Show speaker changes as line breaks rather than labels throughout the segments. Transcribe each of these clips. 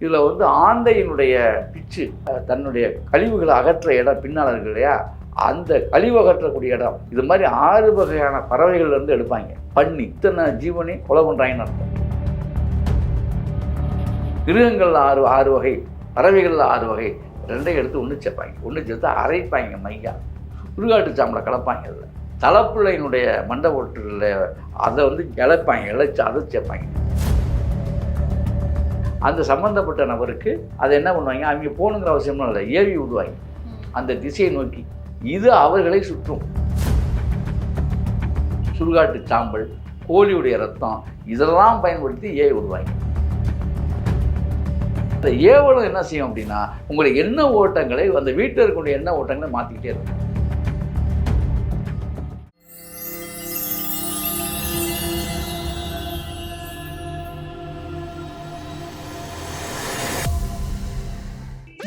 இதில் வந்து ஆந்தையினுடைய பிச்சு தன்னுடைய கழிவுகளை அகற்ற இடம் பின்னால் இருக்கு இல்லையா? அந்த கழிவு அகற்றக்கூடிய இடம். இது மாதிரி ஆறு வகையான பறவைகள்லேருந்து எடுப்பாங்க. பண்ணி இத்தனை ஜீவனை கொலை பண்ணுறாங்கன்னு அர்த்தம். மிருகங்கள்ல ஆறு ஆறு வகை பறவைகளில் ஆறு வகை ரெண்டையும் எடுத்து ஒன்று சேர்ப்பாங்க. ஒன்று சேர்த்து அரைப்பாங்க மையா. சுடுகாட்டு சாம்பலை கலப்பாங்க அதில். தலைப்பிள்ளையினுடைய மண்டை அதை வந்து இழைப்பாங்க இழைச்சி அதை சேர்ப்பாங்க. அந்த சம்மந்தப்பட்ட நபருக்கு அதை என்ன பண்ணுவாங்க? அவங்க போகணுங்கிற அவசியமும் இல்லை. ஏவி விடுவாங்க. அந்த திசையை நோக்கி. இது அவர்களை சுற்றும். சுடுகாட்டு சாம்பல் கோழியுடைய ரத்தம் இதெல்லாம் பயன்படுத்தி ஏவி விடுவாங்க. அந்த ஏவலும் என்ன செய்யும் அப்படின்னா உங்களுடைய எண்ண ஓட்டங்களை அந்த வீட்டில் இருக்கக்கூடிய எண்ண ஓட்டங்களை மாற்றிக்கிட்டே இருக்கும்.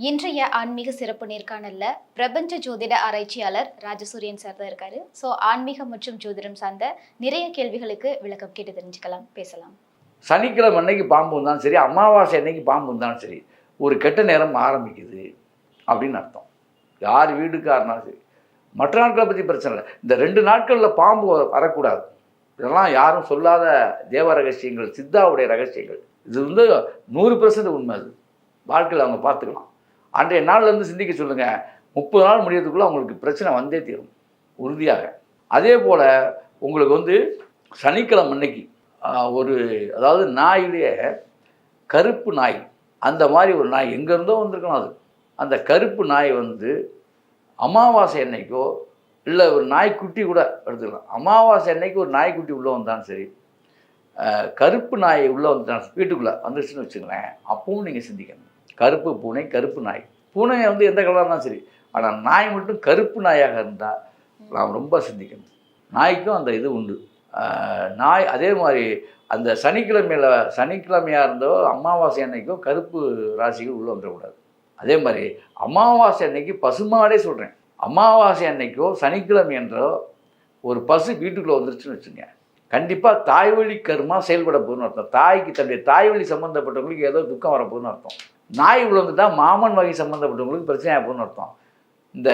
இன்றைய ஆன்மீக சிறப்பு நேர்காணல்ல பிரபஞ்ச ஜோதிட ஆராய்ச்சியாளர் ராஜசூரியன் சார் தான் இருக்காரு. ஸோ ஆன்மீகம் மற்றும் ஜோதிடம் சார்ந்த நிறைய கேள்விகளுக்கு விளக்கம் கேட்டு தெரிஞ்சுக்கலாம். பேசலாம்.
சனிக்கிழமை அன்னைக்கு பாம்பு வந்தாலும் சரி அமாவாசை அன்னைக்கு பாம்பு வந்தாலும் சரி ஒரு கெட்ட நேரம் ஆரம்பிக்குது அப்படின்னு அர்த்தம். யார் வீடுக்காக சரி. மற்ற நாட்களை பற்றி பிரச்சனை இல்லை. இந்த ரெண்டு நாட்களில் பாம்பு வ- வரக்கூடாது. இதெல்லாம் யாரும் சொல்லாத தேவ ரகசியங்கள் சித்தாவுடைய ரகசியங்கள். இது வந்து நூறு பெர்சன்ட் உண்மை அது. வாழ்க்கையில் அவங்க பார்த்துக்கலாம். அன்றைய நாள்லேருந்து சிந்திக்க சொல்லுங்கள் முப்பது நாள் முடியறதுக்குள்ளே அவங்களுக்கு பிரச்சனை வந்தே தீரும். உறுதியாக. அதே போல் உங்களுக்கு வந்து சனிக்கிழமை அன்னைக்கு ஒரு அதாவது நாயிலேயே கருப்பு நாய் அந்த மாதிரி ஒரு நாய் எங்கேருந்தோ வந்திருக்கணும் அது. அந்த கருப்பு நாய் வந்து அமாவாசை அன்னைக்கோ இல்லை ஒரு நாய்க்குட்டி கூட எடுத்துக்கலாம். அமாவாசை அன்னைக்கு ஒரு நாய்க்குட்டி உள்ளே வந்தாலும் சரி கருப்பு நாய் உள்ளே வந்துட்டான் வீட்டுக்குள்ளே வந்துருச்சுன்னு வச்சுங்களேன் அப்பவும் நீங்கள் சிந்திக்கணும். கருப்பு பூனை கருப்பு நாய். பூனை வந்து எந்த கலராக இருந்தாலும் சரி. ஆனால் நாய் மட்டும் கருப்பு நாயாக இருந்தால் நாம் ரொம்ப சிந்திக்கணும். நாய்க்கும் அந்த இது உண்டு. நாய் அதே மாதிரி அந்த சனிக்கிழமையில் சனிக்கிழமையாக இருந்தோ அமாவாசை அன்னைக்கோ கருப்பு ராசிகள் உள்ளே வந்துடக்கூடாது. அதே மாதிரி அமாவாசை அன்னைக்கு பசுமாடே சொல்கிறேன் அமாவாசை அன்னைக்கோ சனிக்கிழமை என்றோ ஒரு பசு வீட்டுக்குள்ளே வந்துருச்சுன்னு வச்சுங்க கண்டிப்பாக தாய்வழி கருமா செயல்பட போகுதுன்னு அர்த்தம். தாய்க்கு தன்னுடைய தாய்வழி சம்மந்தப்பட்டவங்களுக்கு ஏதோ துக்கம் வரப்போகுதுன்னு அர்த்தம். நாய் உள்ள மாமன் வகை சம்மந்தப்பட்டவங்களுக்கு பிரச்சனை போகுதுன்னு அர்த்தம். இந்த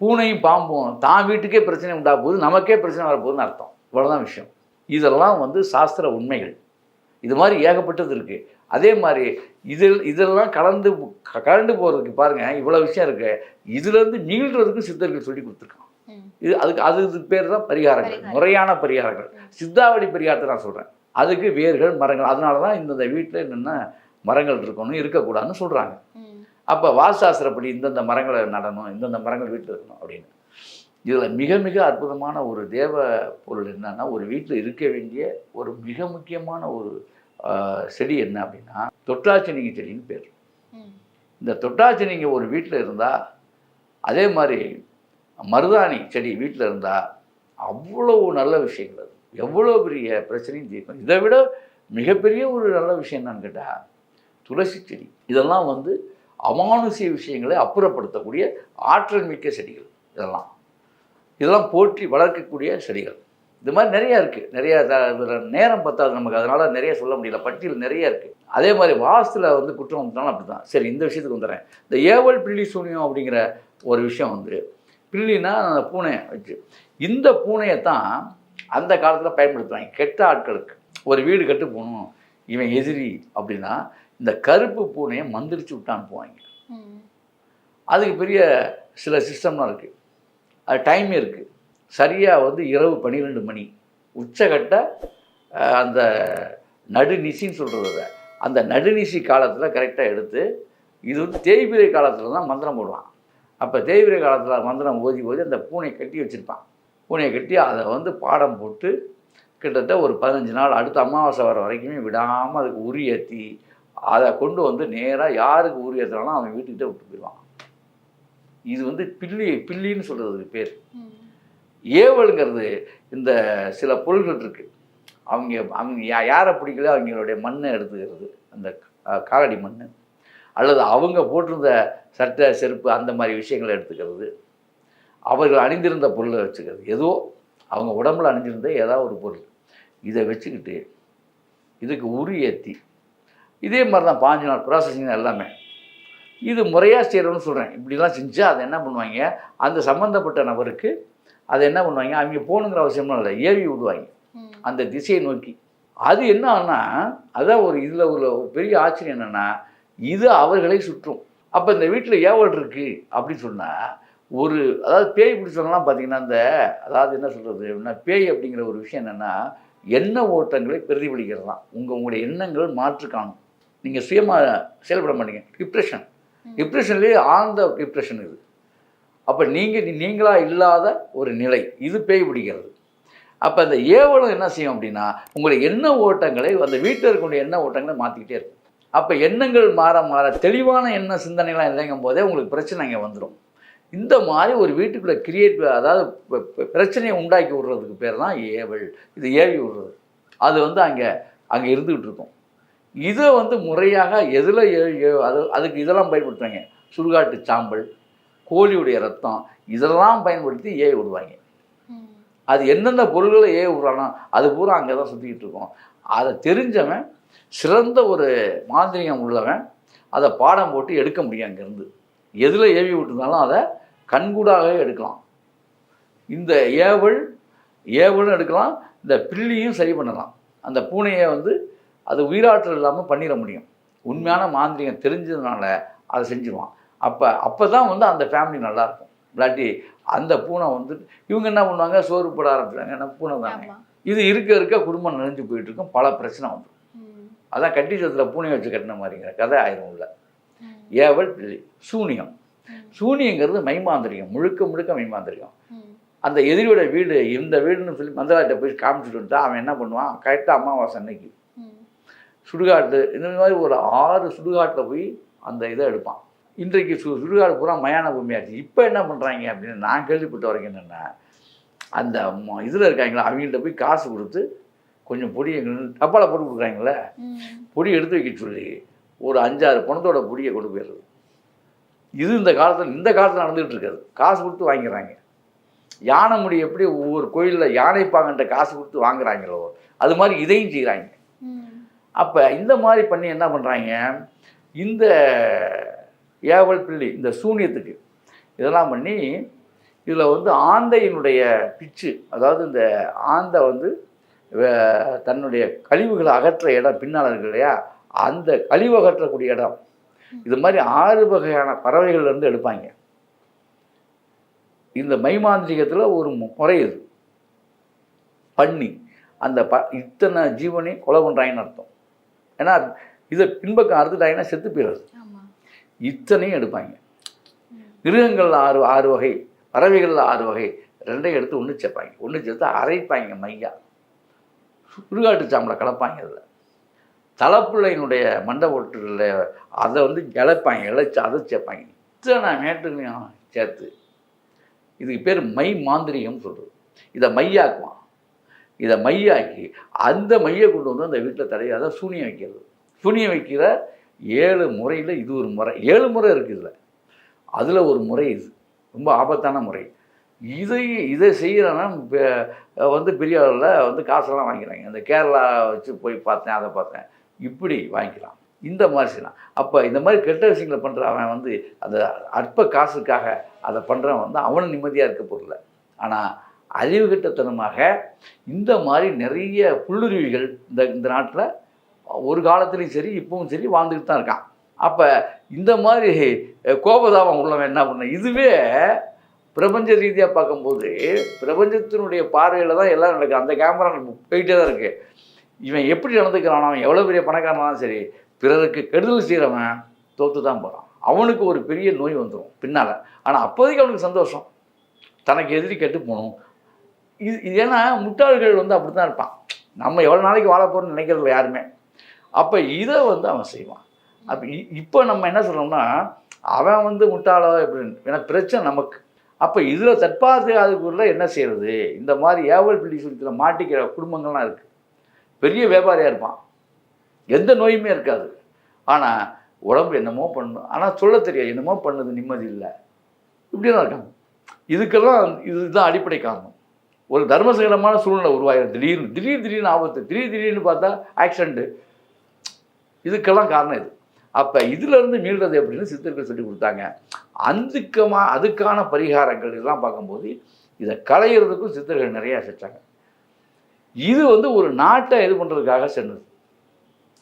பூனையும் பாம்பும் தான் வீட்டுக்கே பிரச்சனை உண்டா போகுது நமக்கே பிரச்சனை வரப்போகுதுன்னு அர்த்தம். இவ்வளோதான் விஷயம். இதெல்லாம் வந்து சாஸ்திர உண்மைகள். இது மாதிரி ஏகப்பட்டது இருக்குது அதே மாதிரி இதில் இதெல்லாம் கலந்து கலந்து போகிறதுக்கு பாருங்கள் இவ்வளோ விஷயம் இருக்குது இதுலேருந்து மீள்றதுக்கு சித்தர்கள் சொல்லி கொடுத்துருக்கான் இது அதுக்கு அது இது பேர் தான் பரிகாரங்கள். முறையான பரிகாரங்கள். சித்தாவளி பரிகாரத்தை நான் சொல்கிறேன் அதுக்கு வேர்கள் மரங்கள் அதனால தான் இந்தந்த வீட்டில் என்னென்ன மரங்கள் இருக்கணும் இருக்கக்கூடாதுன்னு சொல்கிறாங்க அப்போ வாஸ்தாசிரப்படி இந்தந்த மரங்களை நடணும் இந்தந்த மரங்கள் வீட்டில் இருக்கணும் அப்படின்னு. இதில் மிக மிக அற்புதமான ஒரு தேவ பொருள் என்னன்னா ஒரு வீட்டில் இருக்க வேண்டிய ஒரு மிக முக்கியமான ஒரு செடி என்ன அப்படின்னா தொட்டாச்சினிங்கி செடின்னு பேர். இந்த தொட்டாச்சினிங்க ஒரு வீட்டில் இருந்தால் அதே மாதிரி மருதாணி செடி வீட்டில் இருந்தால் அவ்வளவு நல்ல விஷயங்கள் அது. எவ்வளோ பெரிய பிரச்சனையும் தீர்க்கும். இதை விட மிகப்பெரிய ஒரு நல்ல விஷயம் என்னன்னு கேட்டால் துளசி செடி. இதெல்லாம் வந்து அமானுஷிய விஷயங்களை அப்புறப்படுத்தக்கூடிய ஆற்றல் மிக்க செடிகள் இதெல்லாம். இதெல்லாம் போற்றி வளர்க்கக்கூடிய செடிகள். இது மாதிரி நிறையா இருக்குது நிறைய நேரம் பத்தாது நமக்கு. அதனால் நிறைய சொல்ல முடியல. பட்டியல் நிறைய இருக்குது அதே மாதிரி வாசத்தில் வந்து குற்றம் வந்துட்டாலும் அப்படி தான் சரி இந்த விஷயத்துக்கு வந்துடுறேன். இந்த ஏவல் பில்லி சூனியம் அப்படிங்கிற ஒரு விஷயம் வந்து பில்லினா அந்த பூனை வச்சு. இந்த பூனையை தான் அந்த காலத்தில் பயன்படுத்துவாங்க. கெட்ட ஆட்களுக்கு. ஒரு வீடு கட்டு போகணும். இவன் எதிரி அப்படின்னா இந்த கருப்பு பூனையை மந்திரிச்சு விட்டான்னு போவாங்க. அதுக்கு பெரிய சில சிஸ்டம்லாம் இருக்குது அது டைம் இருக்குது சரியாக வந்து இரவு பன்னிரெண்டு மணி. உச்சகட்ட அந்த நடுநிசின்னு சொல்கிறத அந்த நடுநிசி காலத்தில் கரெக்டாக எடுத்து இது வந்து தேய்பிரை காலத்தில் தான் மந்திரம் போடுவான். அப்போ தேய்பிரை காலத்தில் மந்திரம் ஓதி ஓதி அந்த பூனையை கட்டி வச்சுருப்பான். பூனையை கட்டி அதை வந்து பாடம் போட்டு கிட்டத்தட்ட ஒரு பதினஞ்சு நாள் அடுத்த அமாவாசை வர வரைக்குமே விடாமல் அதுக்கு உரி ஏற்றி அதை கொண்டு வந்து நேராக யாருக்கு உரி ஏற்றுறானோ அவன் வீட்டுக்கிட்ட விட்டு போயிடுவான். இது வந்து பில்லி பில்லின்னு சொல்கிறதுக்கு பேர். ஏவலுங்கிறது இந்த சில பொருள்கள் இருக்குது அவங்க அவங்க யா- யாரை பிடிக்கல அவங்களுடைய மண்ணை எடுத்துக்கிறது அந்த காலடி மண் அல்லது அவங்க போட்டிருந்த சட்டை செருப்பு அந்த மாதிரி விஷயங்களை எடுத்துக்கிறது. அவர்கள் அணிந்திருந்த பொருளை வச்சுக்கிறது. ஏதோ அவங்க உடம்புல அணிஞ்சிருந்த ஏதாவது ஒரு பொருள். இதை வச்சுக்கிட்டு இதுக்கு உரி ஏற்றி இதே மாதிரி தான் பாஞ்சு நாள் ப்ராசஸிங் எல்லாமே. இது முறையாக செய்கிறோன்னு சொல்கிறேன் இப்படிலாம் செஞ்சு அதை என்ன பண்ணுவாங்க? அந்த சம்மந்தப்பட்ட நபருக்கு அதை என்ன பண்ணுவாங்க? அவங்க போகணுங்கிற அவசியமும் இல்லை. ஏவி விடுவாங்க. அந்த திசையை நோக்கி. அது என்ன ஆனா அதான் ஒரு இதில் ஒரு பெரிய ஆச்சரியம் என்னென்னா இது அவர்களை சுற்றும். அப்போ இந்த வீட்டில் ஏவல் இருக்கு அப்படின்னு சொன்னால் ஒரு அதாவது பேய் பிடிச்சவங்கலாம் பார்த்தீங்கன்னா இந்த அதாவது என்ன சொல்கிறது அப்படின்னா பேய் அப்படிங்கிற ஒரு விஷயம் என்னென்னா எண்ண ஓட்டங்களை பிரதிபலிக்கிறது தான் உங்கள் உங்களுடைய எண்ணங்கள் மாற்று காணும். நீங்கள் சுயமாக செயல்பட மாட்டீங்க. டிப்ரெஷன் டிப்ரெஷன்லேயே ஆழ்ந்த டிப்ரெஷன் இது. அப்போ நீங்கள் நீங்களாக இல்லாத ஒரு நிலை. இது பேய் பிடிக்கிறது. அப்போ அந்த ஏவலும் என்ன செய்யும் அப்படின்னா உங்களுடைய எண்ண ஓட்டங்களை அந்த வீட்டில் இருக்கக்கூடிய எண்ண ஓட்டங்களை மாற்றிக்கிட்டே இருக்கும். அப்போ எண்ணங்கள் மாற மாற தெளிவான எண்ண சிந்தனைலாம் இல்லைங்கும் போதே உங்களுக்கு பிரச்சனை இங்கே வந்துடும் இந்த மாதிரி ஒரு வீட்டுக்குள்ளே கிரியேட் அதாவது பிரச்சனையை உண்டாக்கி விடுறதுக்கு பேர் தான் ஏவல். இது ஏவி விடுறது. அது வந்து அங்கே அங்கே இருந்துகிட்டு இருக்கும். இதை வந்து முறையாக எதில் அது அதுக்கு இதெல்லாம் பயன்படுத்துவாங்க. சுடுகாட்டு சாம்பல் கோழியுடைய ரத்தம் இதெல்லாம் பயன்படுத்தி ஏவி விடுவாங்க. அது எந்தெந்த பொருள்களை ஏ விடுறானோ அது பூரா அங்கே தான் சுற்றிக்கிட்டு இருக்கும். அதை தெரிஞ்சவன் சிறந்த ஒரு மாந்திரிகம் உள்ளவன் அதை பாடம் போட்டு எடுக்க முடியும் அங்கேருந்து. எதில் ஏவி விட்டுருந்தாலும் அதை கண்கூடாகவே எடுக்கலாம். இந்த ஏவல் ஏவலும் எடுக்கலாம் இந்த பில்லியும் சரி பண்ணலாம். அந்த பூனையை வந்து அது உயிராற்றல் இல்லாமல் பண்ணிட முடியும். உண்மையான மாந்திரிகம் தெரிஞ்சதுனால அதை செஞ்சுருவான். அப்போ அப்போ தான் வந்து அந்த ஃபேமிலி நல்லாயிருக்கும் இல்லாட்டி அந்த பூனை வந்து இவங்க என்ன பண்ணுவாங்க? சோறு போட ஆரம்பிச்சாங்க என்ன பூனை தானே. இது இருக்க இருக்க குடும்பம் நனைஞ்சு போயிட்டு இருக்கும். பல பிரச்சனை வந்துடும். அதான் கட்டி சத்துல பூனையை வச்சு கட்டின மாதிரிங்கிற கதை ஆயிரும்
ம்.
ஏவல் பிள்ளை சூனியம். சூனியங்கிறது மைமாந்திரியம் முழுக்க முழுக்க மைமாந்திரியம்
ம்.
அந்த எதிரியோட வீடு இந்த வீடுன்னு சொல்லி மந்திராட்ட போய் காமிச்சிட்டு வந்துட்டா அவன் என்ன பண்ணுவான்? கரெக்டாக அமாவாசை அன்னைக்கு. சுடுகாட்டு இந்த மாதிரி ஒரு ஆறு சுடுகாட்டில் போய் அந்த இதை எடுப்பான். இன்றைக்கு சு சுடுகாடு பூரா மயான பூமியாச்சு இப்போ என்ன பண்ணுறாங்க அப்படின்னு நான் கேள்விப்பட்ட வரைக்கும் என்னென்னா அந்த இதில் இருக்காங்களா? அவங்கள்ட்ட போய் காசு கொடுத்து கொஞ்சம் பொடி எங்களுக்கு டப்பாவில் போட்டு கொடுக்குறாங்களே. பொடி எடுத்து வைக்க சொல்லி ஒரு அஞ்சாறு பணத்தோட பொடியை கொண்டு போயிடுறது. இது இந்த காலத்தில் இந்த காலத்தில் நடந்துகிட்டு இருக்காது. காசு கொடுத்து வாங்கிடுறாங்க. யானை முடி எப்படி ஒவ்வொரு கோயிலில் யானைப்பாங்கன்ற காசு கொடுத்து வாங்குறாங்களோ அது மாதிரி இதையும் செய்கிறாங்க. அப்போ இந்த மாதிரி பண்ணி என்ன பண்ணுறாங்க இந்த ஏவல் பிள்ளை இந்த சூனியத்துக்கு இதெல்லாம் பண்ணி இதில் வந்து ஆந்தையினுடைய பிச்சு அதாவது இந்த ஆந்தை வந்து தன்னுடைய கழிவுகளை அகற்ற இடம் பின்னால் இருக்கு இல்லையா? அந்த கழிவு அகற்றக்கூடிய இடம். இது மாதிரி ஆறு வகையான பறவைகள்ல இருந்து எடுப்பாங்க. இந்த மைமாந்திரிகத்தில் ஒரு முறை இது. பண்ணி அந்த ப இத்தனை ஜீவனையும் கொலை பண்ணுறாங்கன்னு அர்த்தம். ஏன்னா இதை பின்பக்கம் அறுத்துட்டாங்கன்னா செத்து போயிடுறது. இத்தனையும் எடுப்பாங்க.
ம்.
மிருகங்கள் ஆறு ஆறு வகை பறவைகளில் ஆறு வகை. ரெண்டையும் எடுத்து ஒன்று சேர்ப்பாங்க. ஒன்று சேர்த்து அரைப்பாங்க மையா. சுடுகாட்டு சாம்பலை கலப்பாங்க அதில் தலைப்பிள்ளையினுடைய மண்டை ஓட்டுல அதை வந்து இழைப்பாங்க இழைச்சி அதை சேர்ப்பாங்க. இத்தனை மேட்டுகளையும் சேர்த்து. இதுக்கு பேர் மை மாந்திரிகம் சொல்கிறது இதை மையாக்குவான். இதை மையாக்கி அந்த மையை கொண்டு வந்து அந்த வீட்டில் தடையாத அதை சூனியம் வைக்கிறது. சூனியம் வைக்கிற ஏழு முறையில் இது ஒரு முறை. ஏழு முறை இருக்குது இதில். அதில் ஒரு முறை இது. ரொம்ப ஆபத்தான முறை. இதை இதை செய்கிறனா வந்து பெரிய அளவில் வந்து காசெல்லாம் வாங்கிக்கிறாங்க. இந்த கேரளா வச்சு போய் பார்த்தேன் அதை பார்த்தேன். இப்படி வாங்கிக்கலாம் இந்த மாதிரி செய்யலாம் அப்போ இந்த மாதிரி கெட்ட விஷயங்களை பண்ணுற அவன் வந்து அந்த அற்ப காசுக்காக அதை பண்ணுறவன் வந்து அவனும் நிம்மதியாக இருக்க போகல ஆனால் அறிவுகட்டத்தனமாக இந்த மாதிரி நிறைய புல்லுருவிகள் இந்த இந்த நாட்டில் ஒரு காலத்துலேயும் சரி இப்பவும் சரி வாழ்ந்துக்கிட்டு தான் இருக்கான். அப்போ இந்த மாதிரி கோபதாபம் உள்ளவன் என்ன பண்ண இதுவே பிரபஞ்ச ரீதியாக பார்க்கும்போது பிரபஞ்சத்தினுடைய பார்வையில் தான் எல்லாம் நடக்குது. அந்த கேமரா போயிட்டே தான் இருக்குது இவன் எப்படி நடந்துக்கிறான் அவன் எவ்வளோ பெரிய பணக்காரனாலும் சரி பிறருக்கு கெடுதல் செய்கிறவன் தோற்று தான் போகிறான் அவனுக்கு ஒரு பெரிய நோய் வந்துடும் பின்னால். ஆனால் அப்போதைக்கு அவனுக்கு சந்தோஷம். தனக்கு எதிரி கெட்டு போகணும். இது இது ஏன்னா முட்டாள்கள் வந்து அப்படி தான் இருப்பான். நம்ம எவ்வளோ நாளைக்கு வாழ போகிறோம்னு நினைக்கிறதில்ல யாருமே. அப்போ இதை வந்து அவன் செய்வான். அப்போ இப்போ நம்ம என்ன சொல்கிறோம்னா அவன் வந்து முட்டாளோ எப்படின்னு ஏன்னா பிரச்சனை நமக்கு. அப்போ இதில் தற்பாது என்ன செய்யறது? இந்த மாதிரி ஏவல் பிள்ளி சுருத்தில் மாட்டிக்கிற குடும்பங்கள்லாம் இருக்குது பெரிய வியாபாரியாக இருப்பான். எந்த நோயுமே இருக்காது. ஆனால் உடம்பு என்னமோ பண்ணும் ஆனால் சொல்ல தெரியாது என்னமோ பண்ணுது நிம்மதி இல்லை. இப்படிலாம் இருக்காங்க. இதுக்கெல்லாம் இதுதான் அடிப்படை காரணம். ஒரு தர்மசகரமான சூழ்நிலை உருவாகிடும் திடீர்னு திடீர் திடீர்னு ஆபத்து திடீர் திடீர்னு பார்த்தா ஆக்சிடெண்ட்டு இதுக்கெல்லாம் காரணம் இது. அப்போ இதிலிருந்து மீள்றது எப்படின்னு சித்தர்கள் சொல்லி கொடுத்தாங்க. அதுக்கமா அதுக்கான பரிகாரங்கள் இதெல்லாம் பார்க்கும்போது இதை களையிறதுக்கும் சித்தர்கள் நிறையா செஞ்சாங்க. இது வந்து ஒரு நாட்டை இது பண்ணுறதுக்காக சென்றது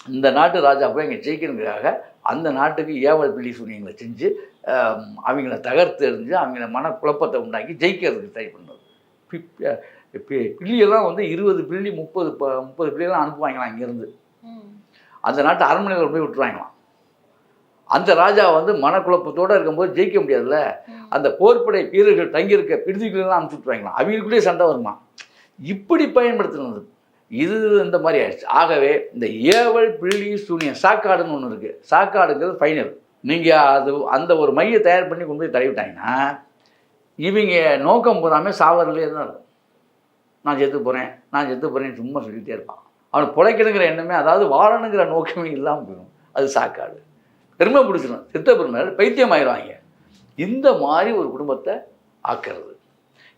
இந்த நாட்டு ராஜா போய் இங்கே ஜெயிக்கிறதுக்காக அந்த நாட்டுக்கு ஏவல் பிள்ளி சூனியங்களை செஞ்சு அவங்கள தகர்த்து எறிஞ்சு அவங்கள மனக்குழப்பத்தை உண்டாக்கி ஜெயிக்கிறதுக்கு ட்ரை பண்ணது. பி- பி- பிள்ளையெல்லாம் வந்து இருபது பிள்ளி முப்பது முப்பது பிள்ளையெல்லாம் அனுப்புவாங்களாம் இங்கேருந்து. அந்த நாட்டு அரண்மனையில் போய் விட்டுருவாங்களாம். அந்த ராஜா வந்து மனக்குழப்பத்தோடு இருக்கும்போது ஜெயிக்க முடியாதுல்ல. அந்த போர்ப்படை வீரர்கள் தங்கியிருக்க பிரிதிகளெல்லாம் அனுப்பிச்சு விட்டுருவாங்களாம் அவங்களுக்குள்ளேயே சண்டை வருமா? இப்படி பயன்படுத்தினது. இது இந்த மாதிரி ஆயிடுச்சு. ஆகவே இந்த ஏவல் பிள்ளி சூனியம் சாக்காடுன்னு ஒன்று இருக்குது சாக்காடுங்கிறது ஃபைனல் நீங்கள் அது அந்த ஒரு மையை தயார் பண்ணி கொண்டு போய் தடவிட்டாங்கன்னா இவங்க நோக்கம் பூராமே சாவரிலே தான் இருக்கும். நான் செத்து போகிறேன் நான் செத்து போகிறேன்னு சும்மா சொல்லிகிட்டே இருப்பான். அவனுக்கு பிழைக்கணுங்கிற எண்ணமே அதாவது வாழணுங்கிற நோக்கமே இல்லாமல் போயிடும். அது சாக்காடு. பெருமை பிடிச்சிடும் சித்த பெருமை பைத்தியம் ஆயிடுவாங்க இந்த மாதிரி ஒரு குடும்பத்தை ஆக்கிறது.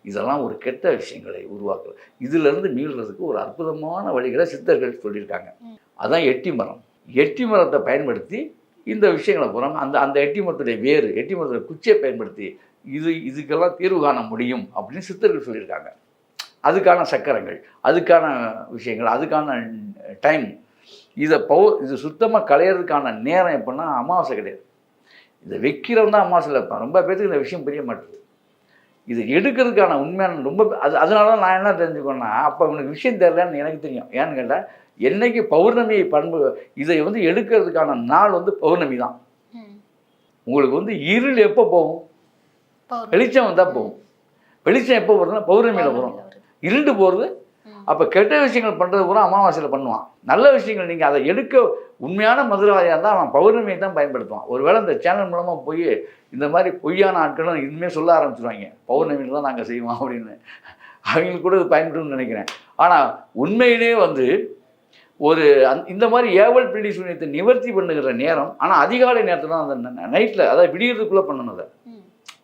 இதெல்லாம் ஒரு கெட்ட விஷயங்களை உருவாக்குறது இதிலிருந்து மீள்றதுக்கு ஒரு அற்புதமான வழிகளை சித்தர்கள் சொல்லியிருக்காங்க. அதான் எட்டி மரம். எட்டி மரத்தை பயன்படுத்தி இந்த விஷயங்களை போகிறாங்க அந்த அந்த எட்டி மரத்துடைய வேறு எட்டி மரத்துடைய குச்சியை பயன்படுத்தி இது இதுக்கெல்லாம் தீர்வு காண முடியும் அப்படின்னு சித்தர்கள் சொல்லியிருக்காங்க. அதுக்கான சக்கரங்கள் அதுக்கான விஷயங்கள் அதுக்கான டைம் இதை பவு இது சுத்தமாக களையிறதுக்கான நேரம் எப்படின்னா அமாவாசை கிடையாது இதை வைக்கிறவன் தான் அமாவாசையில் இருப்பான் ரொம்ப பேருக்கு இந்த விஷயம் புரிய மாட்டேங்குது இது எடுக்கிறதுக்கான உண்மையான ரொம்ப அது அதனால தான் நான் என்ன தெரிஞ்சுக்கோன்னா அப்போ அவனுக்கு விஷயம் தெரியலன்னு எனக்கு தெரியும் ஏன்னு கேட்டால் என்னைக்கு பௌர்ணமியை பண்பு இதை வந்து எடுக்கிறதுக்கான நாள் வந்து பௌர்ணமி தான். உங்களுக்கு வந்து இருள் எப்போ போகும்
பௌர்ணமி.
வெளிச்சம் வந்தால் போகும் வெளிச்சம் எப்போ வருதுன்னா பௌர்ணமியில் வரும். இருண்டு போகிறது. அப்போ கெட்ட விஷயங்கள் பண்ணுறது பூரா அமாவாசையில் பண்ணுவான். நல்ல விஷயங்கள் நீங்கள் அதை எடுக்க உண்மையான மதுரவாதியாக இருந்தால் அவன் பௌர்ணமியை தான் பயன்படுத்துவான். ஒருவேளை இந்த சேனல் மூலமாக போய் இந்த மாதிரி பொய்யான ஆட்களும் இனிமேல் சொல்ல ஆரம்பிச்சிருவாங்க. பௌர்ணமியில் தான் நாங்கள் செய்வோம் அப்படின்னு. அவங்களுக்கு கூட இது பயன்படும்னு நினைக்கிறேன். ஆனால் உண்மையிலே வந்து ஒரு அந் இந்த மாதிரி ஏவல் பிள்ளி சூன்யத்தை நிவர்த்தி பண்ணுகிற நேரம் ஆனால் அதிகாலை நேரத்தில் தான் அந்த நைட்டில் அதாவது விடியறதுக்குள்ளே பண்ணணும் அதை.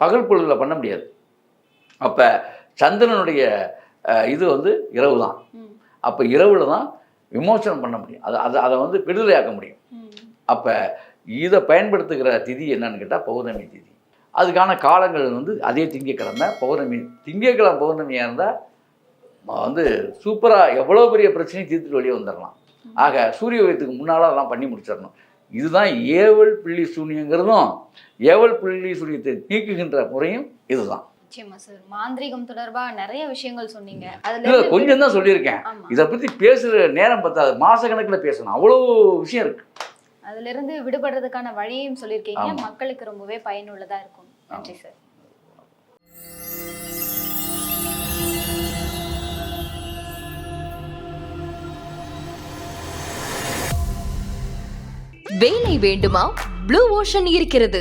பகல் பொழுதில் பண்ண முடியாது. அப்போ சந்திரனுடைய இது வந்து இரவு தான். அப்போ இரவில் தான் விமோசனம் பண்ண முடியும். அதை அதை அதை வந்து விடுதலையாக்க முடியும். அப்போ இதை பயன்படுத்துகிற திதி என்னன்னு கேட்டால் பௌர்ணமி திதி. அதுக்கான காலங்கள் வந்து அதே திங்கக்கிழமை பௌர்ணமி திங்கக்கிழமை பௌர்ணமியாக இருந்தால் வந்து சூப்பராக எவ்வளோ பெரிய பிரச்சனையும் தீர்த்துட்டு வெளியே வந்துடலாம் ஆக சூரிய உதயத்துக்கு முன்னால் அதெல்லாம் பண்ணி முடிச்சிடணும். இதுதான் ஏவல் பிள்ளி சூனியங்கிறதும் ஏவல் பிள்ளி சூனியத்தை நீக்குகின்ற முறையும் இதுதான்.
நிச்சயமா சார். மாந்திரீகம் தொடர்பா நிறைய விஷயங்கள் சொன்னீங்க. அதுல
கொஞ்சம் தான் சொல்லியிருக்கேன். இதை பற்றி பேசுகிற நேரம் பத்தாது. மாதக்கணக்கில் பேசணும். அவ்வளோ விஷயம் இருக்குது
அதுல இருந்து விடுபடுறதுக்கான வழியையும் சொல்லியிருக்கீங்க. மக்களுக்கு ரொம்பவே பயனுள்ளதா இருக்கும். நன்றி சார்.
வேலை வேண்டுமா? ப்ளூ ஓஷன் இருக்கிறது.